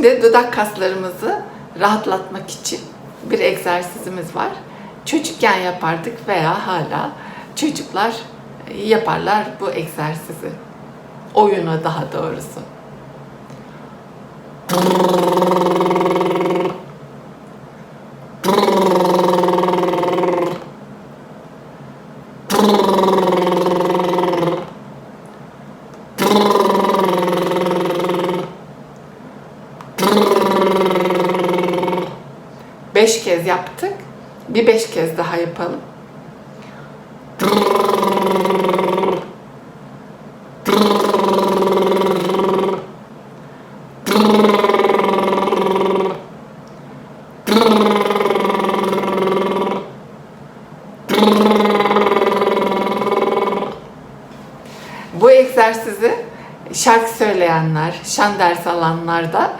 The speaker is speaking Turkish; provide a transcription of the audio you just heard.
Şimdi dudak kaslarımızı rahatlatmak için bir egzersizimiz var. Çocukken yapardık veya hala çocuklar yaparlar bu egzersizi. Oyunu daha doğrusu. Beş kez yaptık. Bir beş kez daha yapalım. Bu egzersizi şarkı söyleyenler, şan ders alanlar da